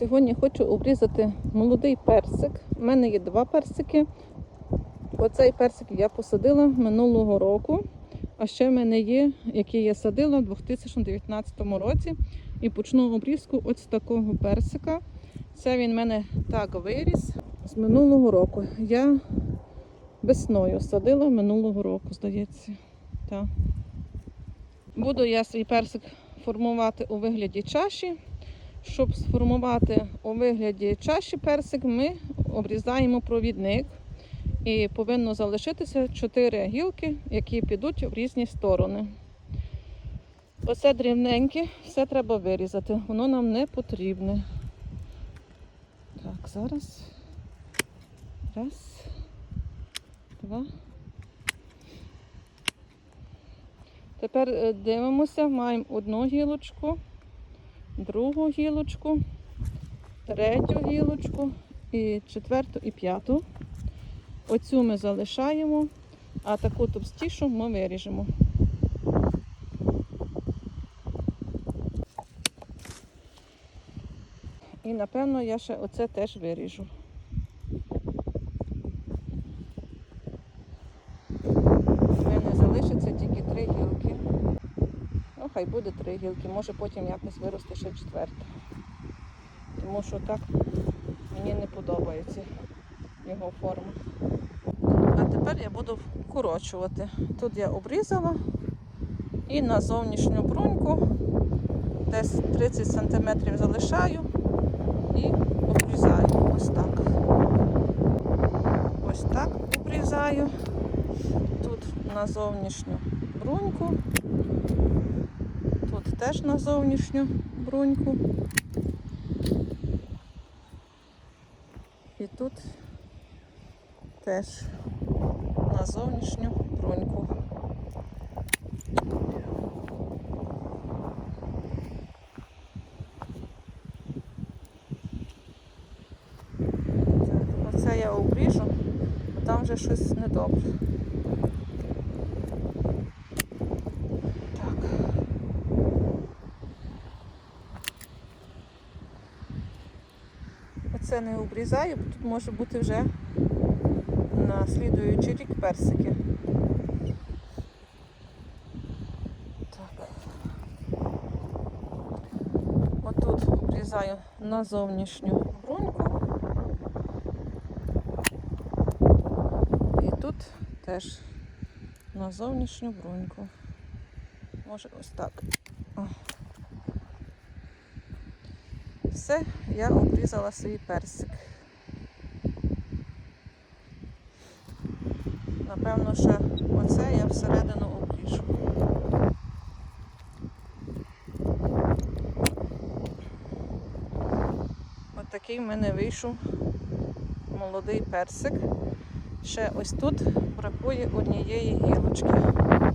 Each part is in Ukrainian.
Сьогодні хочу обрізати молодий персик. У мене є два персики. Оцей персик я посадила минулого року. А ще в мене є, який я садила в 2019 році. І почну обрізку ось такого персика. Це він в мене так виріс з минулого року. Я весною садила минулого року, здається. Так. Буду я свій персик формувати у вигляді чаші. Щоб сформувати у вигляді чаші персик, ми обрізаємо провідник. І повинно залишитися 4 гілки, які підуть в різні сторони. Оце дрібненьке, все треба вирізати, воно нам не потрібне. Так, зараз. Раз, два. Тепер е, дивимося, маємо одну гілочку, другу гілочку, третю гілочку, і четверту і п'яту. Оцю ми залишаємо, а таку товстішу ми виріжемо. І напевно я ще оце теж виріжу. У мене залишиться тільки три гілки. Ну, хай буде три гілки, може потім якось виросте ще четверта. Тому що так мені не подобається його форма. А тепер я буду вкорочувати. Тут я обрізала і на зовнішню бруньку десь 30 см залишаю і обрізаю. Ось так. Ось так обрізаю. Тут на зовнішню бруньку. Теж на зовнішню бруньку. І тут теж на зовнішню бруньку. Оце я обріжу, бо там вже щось недобре. Так. Оце не обрізаю, бо тут може бути вже на слідуючий рік персики. Так. Отут обрізаю на зовнішню бруньку. І тут теж на зовнішню бруньку. Може ось так. Все, я обрізала свій персик. Напевно, ще оце я всередину обріжу. От такий в мене вийшов молодий персик. Ще ось тут бракує однієї гілочки.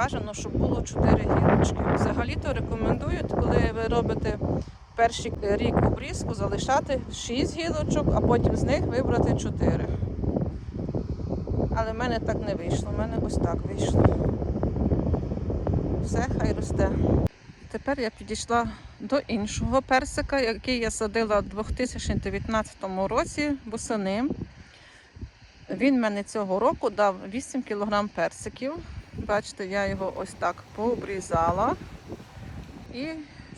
Бажано, щоб було 4 гілочки. Взагалі-то рекомендують, коли ви робите перший рік обрізку, залишати 6 гілочок, а потім з них вибрати 4. Але в мене так не вийшло, в мене ось так вийшло. Все, хай росте. Тепер я підійшла до іншого персика, який я садила у 2019 році восени. Він мене цього року дав 8 кг персиків. Бачите, я його ось так пообрізала. І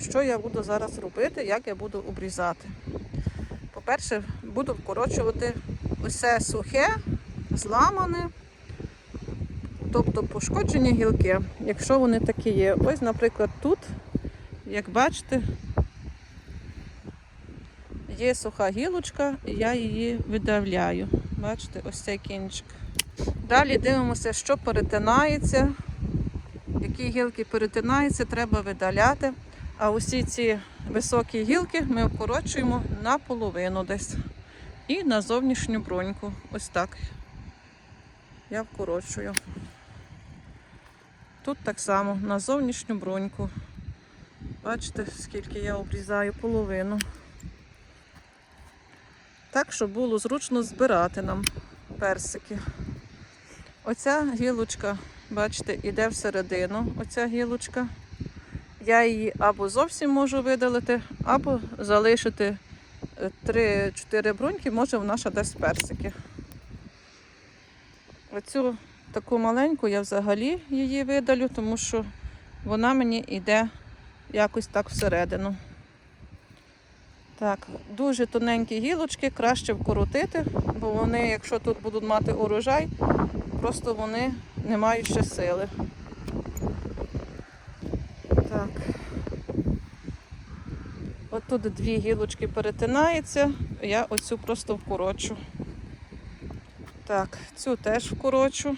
що я буду зараз робити, як я буду обрізати? По-перше, буду вкорочувати усе сухе, зламане, тобто пошкоджені гілки, якщо вони такі є. Ось, наприклад, тут, як бачите, є суха гілочка, і я її видавляю. Бачите, ось цей кінчик. Далі дивимося, що перетинається. Які гілки перетинаються, треба видаляти. А усі ці високі гілки ми вкорочуємо наполовину десь. І на зовнішню броньку. Ось так. Я вкорочую. Тут так само на зовнішню броньку. Бачите, скільки я обрізаю половину. Так, щоб було зручно збирати нам персики. Оця гілочка, бачите, іде всередину, оця гілочка. Я її або зовсім можу видалити, або залишити 3-4 бруньки, може вона ще дасть персики. Оцю таку маленьку я взагалі її видалю, тому що вона мені йде якось так всередину. Так, дуже тоненькі гілочки, краще вкоротити, бо вони, якщо тут будуть мати урожай, просто вони не мають ще сили. Так. От тут дві гілочки перетинаються, я оцю просто вкорочу. Так, цю теж вкорочу.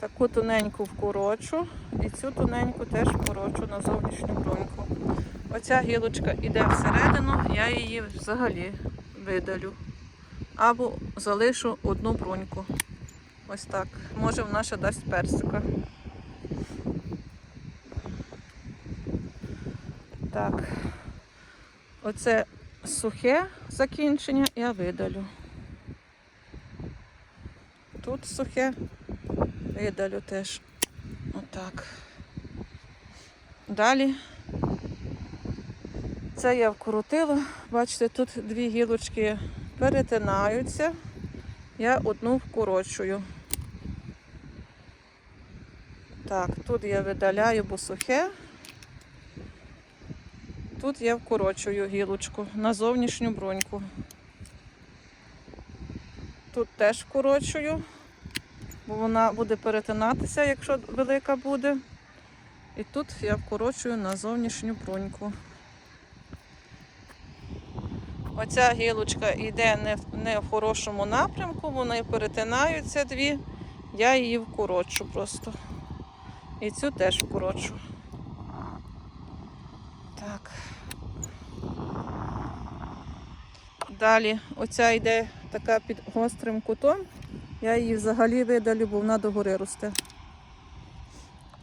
Таку тоненьку вкорочу і цю тоненьку теж вкорочу на зовнішню бруньку. Оця гілочка йде всередину, я її взагалі видалю. Або залишу одну бруньку. Ось так. Може вона ще дасть персика. Так. Оце сухе закінчення я видалю. Тут сухе видалю теж. Отак. Далі. Це я вкрутила. Бачите, тут дві гілочки перетинаються. Я одну вкорочую. Так, тут я видаляю, бо сухе. Тут я вкорочую гілочку на зовнішню бруньку. Тут теж вкорочую, бо вона буде перетинатися, якщо велика буде. І тут я вкорочую на зовнішню бруньку. Оця гілочка йде не в, не в хорошому напрямку, вони перетинаються дві, я її вкорочу просто. І цю теж вкорочу. Так. Далі оця йде така під гострим кутом. Я її взагалі видалю, бо вона догори росте.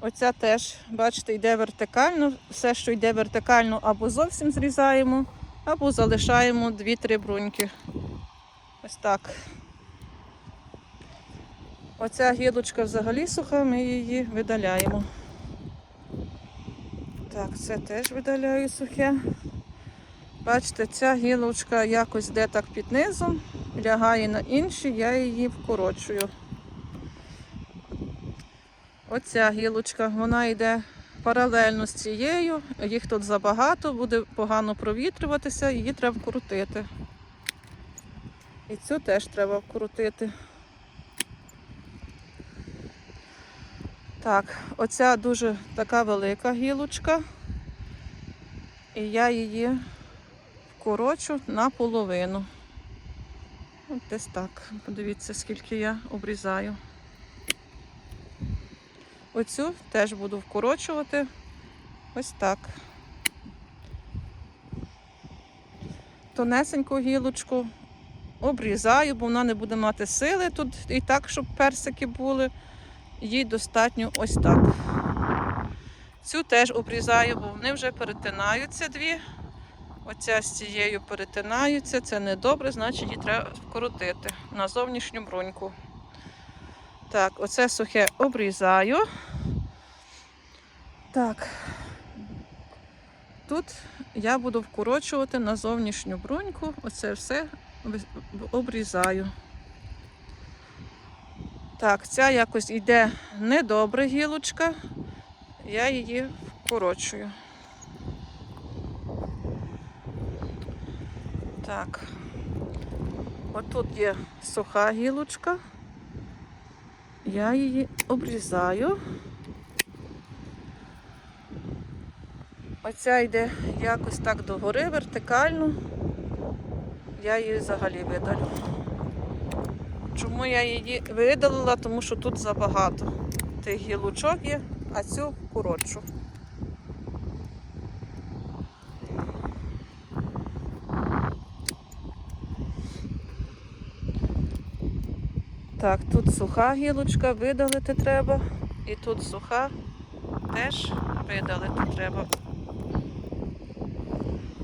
Оця теж, бачите, йде вертикально. Все, що йде вертикально, або зовсім зрізаємо, або залишаємо 2-3 бруньки. Ось так. Оця гілочка взагалі суха, ми її видаляємо. Так, це теж видаляю сухе. Бачите, ця гілочка якось йде так під низом, лягає на інші, я її вкорочую. Оця гілочка, вона йде паралельно з цією, їх тут забагато, буде погано провітрюватися, її треба вкрутити. І цю теж треба вкрутити. Так, оця дуже така велика гілочка. І я її вкорочу наполовину. От десь так. Подивіться, скільки я обрізаю. Оцю теж буду вкорочувати ось так. Тонесеньку гілочку обрізаю, бо вона не буде мати сили тут і так, щоб персики були. Їй достатньо ось так. Цю теж обрізаю, бо вони вже перетинаються дві. Оця з цією перетинаються, це не добре, значить її треба вкрутити на зовнішню бруньку. Так, оце сухе обрізаю. Так. Тут я буду вкорочувати на зовнішню бруньку, оце все обрізаю. Так, ця якось йде недобре гілочка, я її вкорочую. Так, отут є суха гілочка, я її обрізаю. Оця йде якось так догори, вертикально, я її взагалі видалю. Чому я її видалила? Тому що тут забагато тих гілочок є, а цю коротшу. Так, тут суха гілочка, видалити треба. І тут суха теж видалити треба.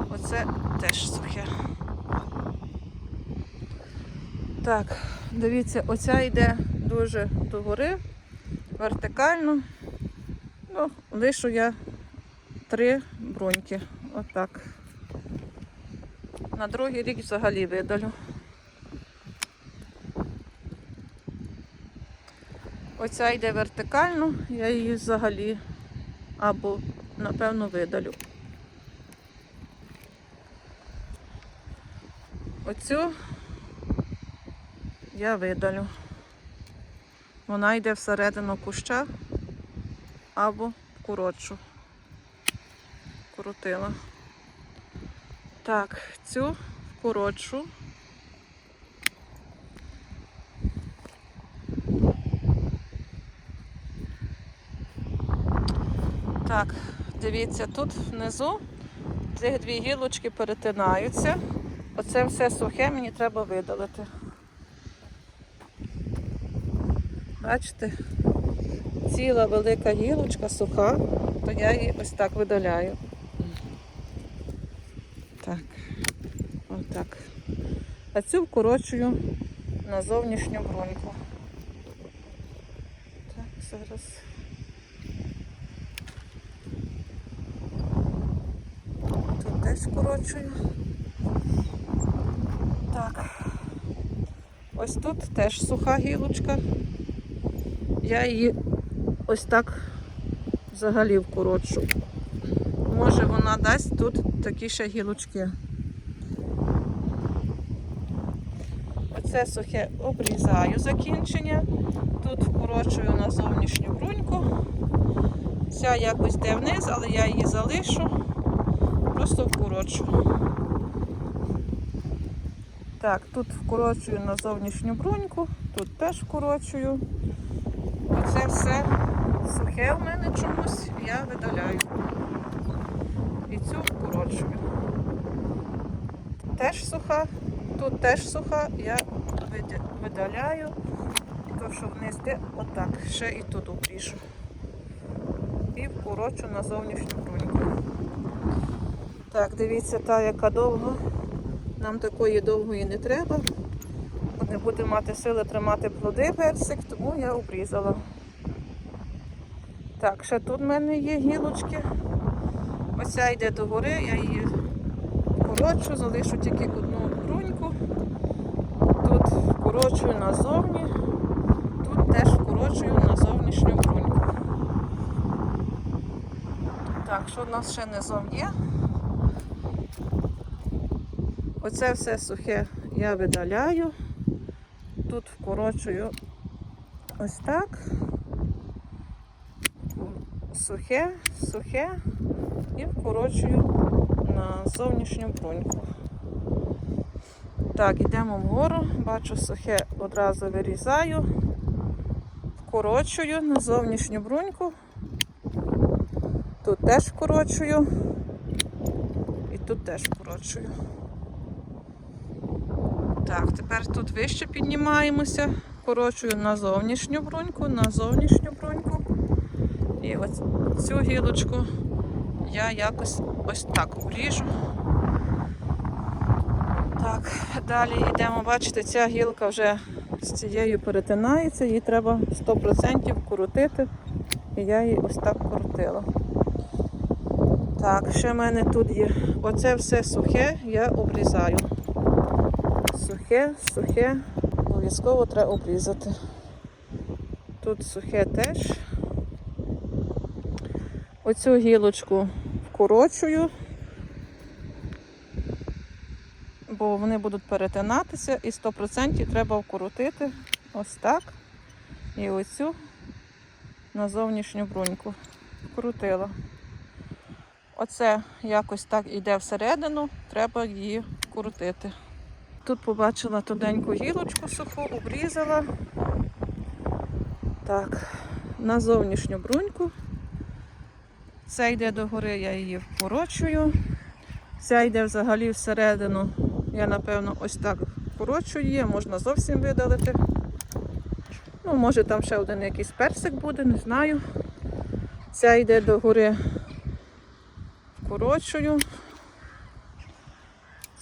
Оце теж сухе. Так, дивіться, оця йде дуже догори, вертикально. Ну, лишу я три бруньки. Отак. На другий рік взагалі видалю. Оця йде вертикально, я її взагалі або, напевно, видалю. Оцю я видалю. Вона йде всередину куща або коротшу. Крутила. Так, цю коротшу. Так, дивіться, тут внизу цих дві гілочки перетинаються. Оце все сухе мені треба видалити. Бачите, ціла велика гілочка суха, то я її ось так видаляю. Так, отак. А цю вкорочую на зовнішню бруньку. Так, зараз. Тут теж. Так. Ось тут теж суха гілочка. Я її ось так взагалі вкорочу. Може вона дасть тут такі ще гілочки. Оце сухе обрізаю закінчення. Тут вкорочую на зовнішню бруньку. Ця якось йде вниз, але я її залишу, просто вкорочу. Так, тут вкорочую на зовнішню бруньку, тут теж вкорочую. Оце все сухе в мене чомусь, я видаляю. І цю вкорочую. Теж суха, тут теж суха, я видаляю. То, що вниз йде, отак, ще і тут обріжу. І вкорочу на зовнішню бруньку. Так, дивіться, та яка довга. Нам такої довгої не треба. Не буде мати сили тримати плоди персик, тому я обрізала. Так, ще тут в мене є гілочки. Оця йде догори, я її коротшу, залишу тільки одну бруньку. Тут вкорочую назовні, тут теж вкорочую на зовнішню бруньку. Так, що в нас ще низом є? Оце все сухе я видаляю. Тут вкорочую ось так. Сухе, сухе і вкорочую на зовнішню бруньку. Так, йдемо вгору, бачу сухе одразу вирізаю, вкорочую на зовнішню бруньку. Тут теж вкорочую і тут теж вкорочую. Так, тепер тут вище піднімаємося, корочую на зовнішню бруньку, на зовнішню бруньку. І ось цю гілочку я якось ось так обріжу. Так, далі йдемо, бачите, ця гілка вже з цією перетинається, її треба 100% крутити. І я її ось так крутила. Так, ще в мене тут є оце все сухе, я обрізаю сухе, сухе, обов'язково треба обрізати. Тут сухе теж. Оцю гілочку вкорочую, бо вони будуть перетинатися і 100% треба вкоротити ось так. І оцю на зовнішню бруньку вкрутила. Оце якось так іде всередину, треба її вкрутити. Тут побачила тоненьку гілочку суху, обрізала. Так, на зовнішню бруньку. Це йде догори, я її вкорочую. Ця йде взагалі всередину. Я, напевно, ось так вкорочую її, можна зовсім видалити. Ну, може там ще один якийсь персик буде, не знаю. Ця йде догори, вкорочую.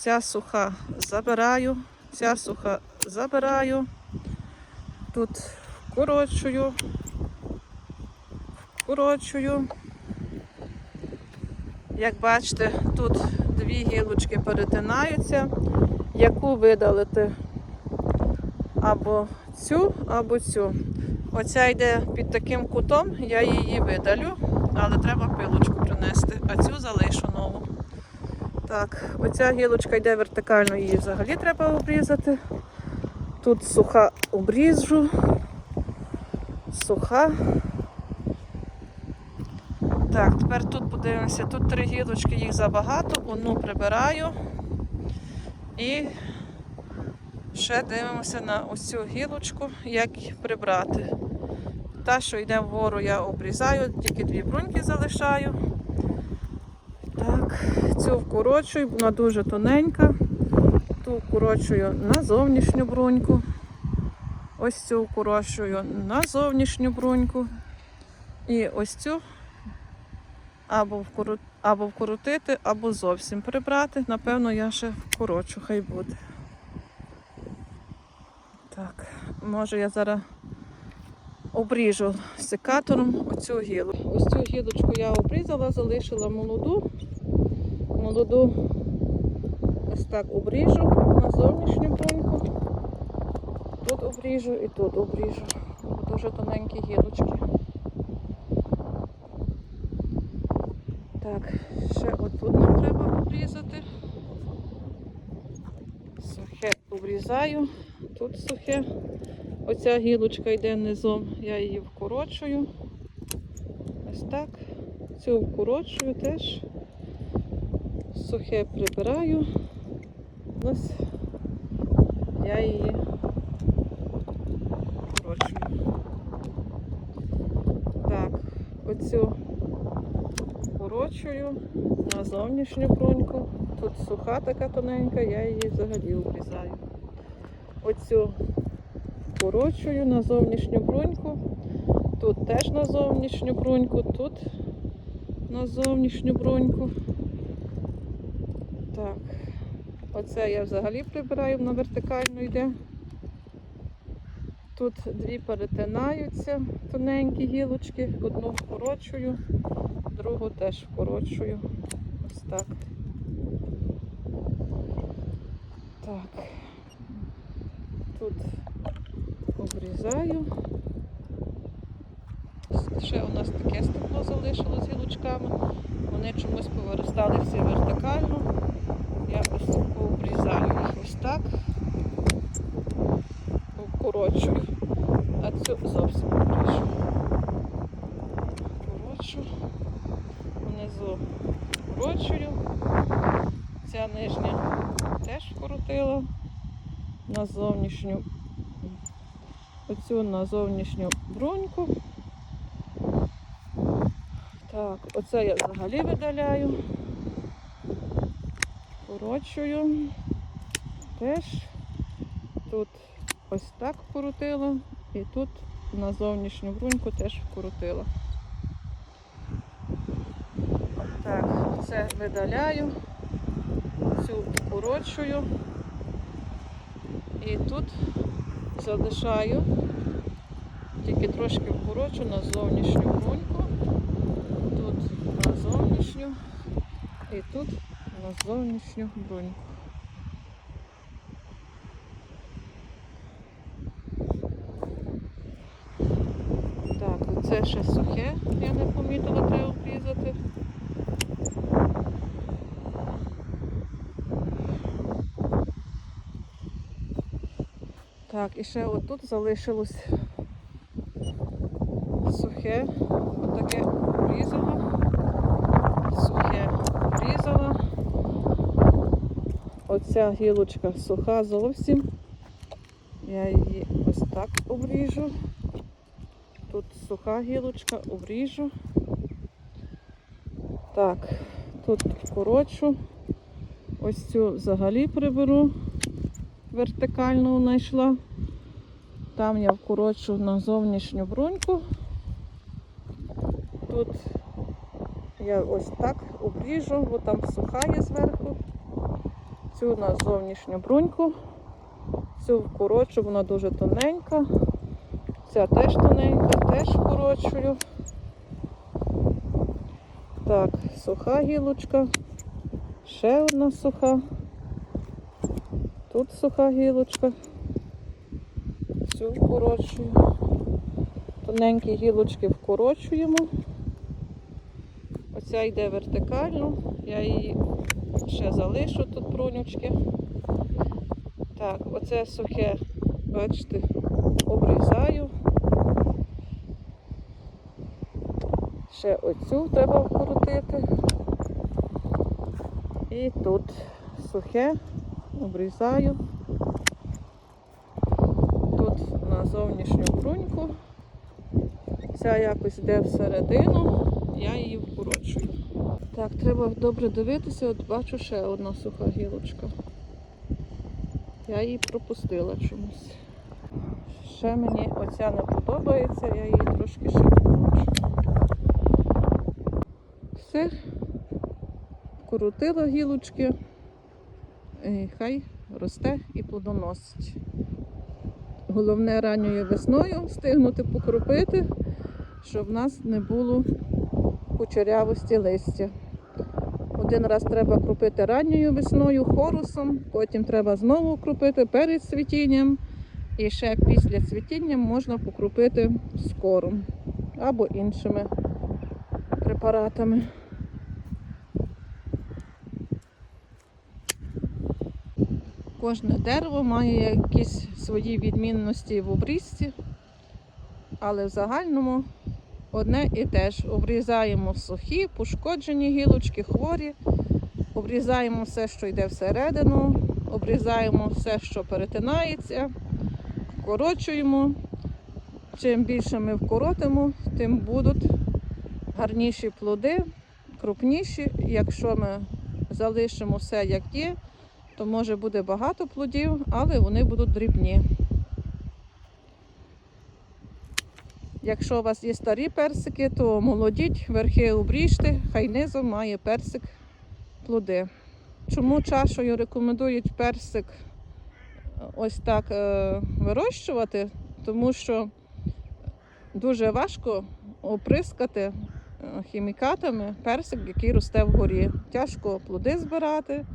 Ця суха забираю, ця суха забираю. Тут вкорочую, вкорочую. Як бачите, тут дві гілочки перетинаються, яку видалити або цю, або цю. Оця йде під таким кутом, я її видалю, але треба пилочку принести, а цю залишу нову. Так, оця гілочка йде вертикально, її взагалі треба обрізати. Тут суха обріжу, суха. Так, тепер тут подивимося, тут три гілочки, їх забагато, одну прибираю. І ще дивимося на ось цю гілочку, як прибрати. Та, що йде вгору, я обрізаю, тільки дві бруньки залишаю. Так, цю вкорочую, вона дуже тоненька. Ту вкорочую на зовнішню бруньку. Ось цю вкорочую на зовнішню бруньку. І ось цю або, вкору... або вкоротити, або зовсім прибрати. Напевно, я ще вкорочу, хай буде. Так, може я зараз обріжу секатором оцю гілу. Ось цю гілочку я обрізала, залишила молоду. Молоду ось так обріжу на зовнішню бруньку. Тут обріжу і тут обріжу. Дуже тоненькі гілочки. Так, ще отут нам треба обрізати. Сухе обрізаю, тут сухе. Оця гілочка йде низом, я її вкорочую. Ось так. Цю вкорочую теж. Сухе прибираю. Ось я її вкорочую. Так, оцю вкорочую на зовнішню бруньку. Тут суха така тоненька, я її взагалі обрізаю. Оцю вкорочую на зовнішню бруньку. Тут теж на зовнішню бруньку, тут на зовнішню бруньку. Так, оце я взагалі прибираю, на вертикально йде. Тут дві перетинаються тоненькі гілочки, одну вкорочую, другу теж вкорочую. Ось так. Так. Тут обрізаю. Ще у нас таке стекло залишилось з гілочками. Вони чомусь повиростали всі вертикально. Я ось пообрізаю їх ось так. Вкорочую. А цю зовсім обріжу. Вкорочу. Внизу вкорочую. Ця нижня теж вкоротила на зовнішню оцю на зовнішню броньку. Так, оце я взагалі видаляю. Корочую. Теж тут ось так вкрутила і тут на зовнішню бруньку теж вкрутила. Так, це видаляю, цю вкорочую і тут залишаю, тільки трошки вкорочу на зовнішню бруньку, тут на зовнішню і тут на зовнішню бруньку. Так, це ще сухе, я не помітила, треба обрізати. Так, і ще отут залишилось сухе, отаке обрізала, сухе обрізала. Оця гілочка суха зовсім. Я її ось так обріжу. Тут суха гілочка, обріжу. Так, тут вкорочу. Ось цю взагалі приберу. Вертикально вона йшла. Там я вкорочу на зовнішню бруньку. Тут я ось так обріжу, бо там суха є зверху. Цю на зовнішню бруньку. Цю вкорочу, вона дуже тоненька. Ця теж тоненька, теж вкорочую. Так, суха гілочка. Ще одна суха. Тут суха гілочка. Цю вкорочую. Тоненькі гілочки вкорочуємо. Оця йде вертикально. Я її ще залишу тут бронючки. Так, оце сухе, бачите, обрізаю. Ще оцю треба вкрутити. І тут сухе, обрізаю. Тут на зовнішню бруньку. Ця якось йде всередину, я її вкорочую. Так, треба добре дивитися, от бачу ще одна суха гілочка. Я її пропустила чомусь. Ще мені оця не подобається, я її трошки ще вкорочу. Все, вкрутила гілочки, і хай росте і плодоносить. Головне ранньою весною встигнути покропити, щоб в нас не було кучерявості листя. Один раз треба кропити ранньою весною хорусом, потім треба знову кропити перед цвітінням. І ще після цвітіння можна покропити скором або іншими препаратами. Кожне дерево має якісь свої відмінності в обрізці, але в загальному одне і те ж. Обрізаємо сухі, пошкоджені гілочки, хворі, обрізаємо все, що йде всередину, обрізаємо все, що перетинається, вкорочуємо. Чим більше ми вкоротимо, тим будуть гарніші плоди, крупніші. Якщо ми залишимо все як є, то може буде багато плодів, але вони будуть дрібні. Якщо у вас є старі персики, то молодіть, верхи обріжте, хай низом має персик плоди. Чому чашою рекомендують персик ось так е, вирощувати? Тому що дуже важко оприскати е, хімікатами персик, який росте вгорі. Тяжко плоди збирати,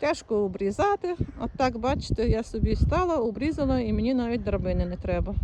тяжко обрізати. От так, бачите, я собі стала, обрізала і мені навіть драбини не треба.